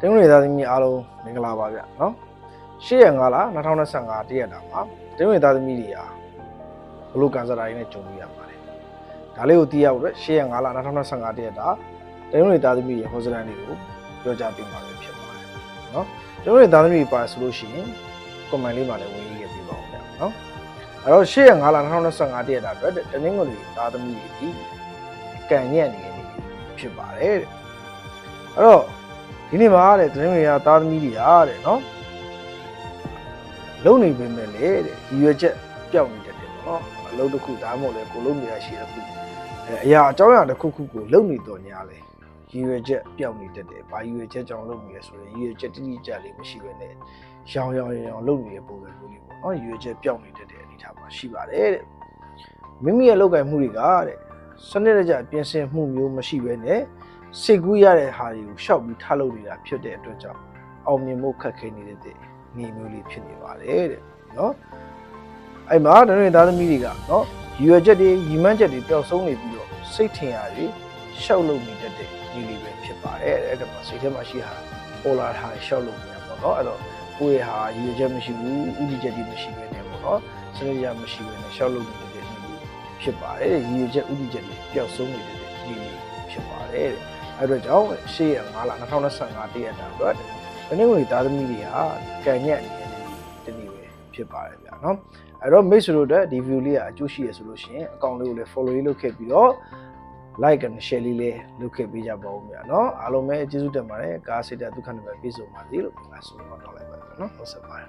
တင်းဝင်သားသမီးအားလုံးမင်္ဂလာပါဗျနော်ရှေ့ရငါလား2025တရက်တာမှာတင်းဝင်သားသမီးတွေဟာဘလို့ကန်ဆာတာတွေနဲ့ကြုံရရပါတယ်ဒါလေးကိုသိရဖို့အတွက်ရှေ့ရငါလား2025တရက်တာတင်းဝင်သားသမီးရဲ့ဟောစတန်တွေကိုပြောကြားပေးမှာပဲဖြစ်ပါတယ်နော်တင်းဝင်သားသမီးပါဆိုလို့ရှိရင် comment လေးမှာလည်းဝင်ရေးခဲ့ပြီးပါဦးဗျနော်အဲ့တော့ရှေ့ရငါလား2025တရက်တာအတွက်တနင်္ဂနွေသားသမီးတွေဒီကံညက်နေနေဖြစ်ပါတယ်တဲ့အဲ့တော့ ဒီနေ့မှာတဲ့သတင်းတွေကသားသမီးတွေဟာတဲ့နော်လုံနေပေမဲ့လေတဲ့ရည်ရွယ်ချက်ပျောက်နေတတ်တယ်နော်အလုပ်တစ်ခုဒါမှမဟုတ်လေကိုလုံးနေတာရှိတဲ့ခုအဲအရာအကြောင်းအရာတစ်ခုခုကိုလုံနေတော့ညာလေရည်ရွယ်ချက်ပျောက်နေတတ်တယ်ဘာရည်ရွယ်ချက်ကြောင့်လုံနေလဲဆိုရင်ရည်ရွယ်ချက်တိတိကျကျလေးမရှိဘဲနဲ့ရောင်ရောင်ရောင်လုံနေတဲ့ပုံစံမျိုးလေးပေါ့နော်ရည်ရွယ်ချက်ပျောက်နေတတ်တဲ့အနေအထားမှာရှိပါတယ်တဲ့မိမိရဲ့လုပ်ကိုင်မှုတွေကတဲ့စနစ်တကျပြင်ဆင်မှုမျိုးမရှိဘဲနဲ့ စိတ်ကူးရတဲ့ဟာတွေကိုရှောက်ပြီးထားလုပ်နေတာဖြစ်တဲ့အတွက်ကြောင့်အောင်မြင်မှုခက်ခဲနေတဲ့တဲ့နေမျိုးလေးဖြစ်နေပါတယ်တဲ့နော်အဲ့မှာတနေ့သားသမီးတွေကနော်ရည်ရွယ်ချက်တွေရည်မှန်းချက်တွေပျောက်ဆုံးနေပြီးတော့စိတ်ထင်ရတွေရှောက်လုပ်နေတဲ့တဲ့နေလေးပဲဖြစ်ပါတယ်အဲ့ဒါမှစိတ်ထဲမှာရှိဟာပေါ်လာတာရှောက်လုပ်နေတာပေါ့နော်အဲ့တော့ကိုယ့်ရဲ့ဟာရည်ရွယ်ချက်မရှိဘူးဥတီချက်တွေမရှိဘဲနဲ့ပေါ့နော်စနစ်ရမရှိဘဲနဲ့ရှောက်လုပ်နေတဲ့တဲ့နေလေးဖြစ်ပါတယ်ရည်ရွယ်ချက်ဥတီချက်တွေပျောက်ဆုံးနေတဲ့တဲ့နေလေးဖြစ်ပါတယ်တဲ့ အဲ့တော့ကြောင့်ရှေ့ရ9လ2025တရက်တာအတွက်ဒီနေ့ဝင်သားသမီးတွေဟာကံညက်နေတဲ့တနည်းပဲဖြစ်ပါတယ်ဗျာနော်အဲ့တော့မိတ်ဆွေတို့အတွက်ဒီ view လေးကအကျိုးရှိရဆိုလို့ရှိရင်အကောင့်လေးကိုလည်း follow လေးလုပ်ခဲ့ပြီးတော့ like and share လေးလည်းလုပ်ခဲ့ပေးကြပါဦးဗျာနော်အားလုံးပဲကျေးဇူးတင်ပါတယ်ကားစိတ်တဲ့ဒုက္ခနဲ့ပဲပြည့်စုံပါစေလို့ငါဆုတောင်းလိုက်ပါတယ်နော်ဟုတ်ဆက်ပါတယ်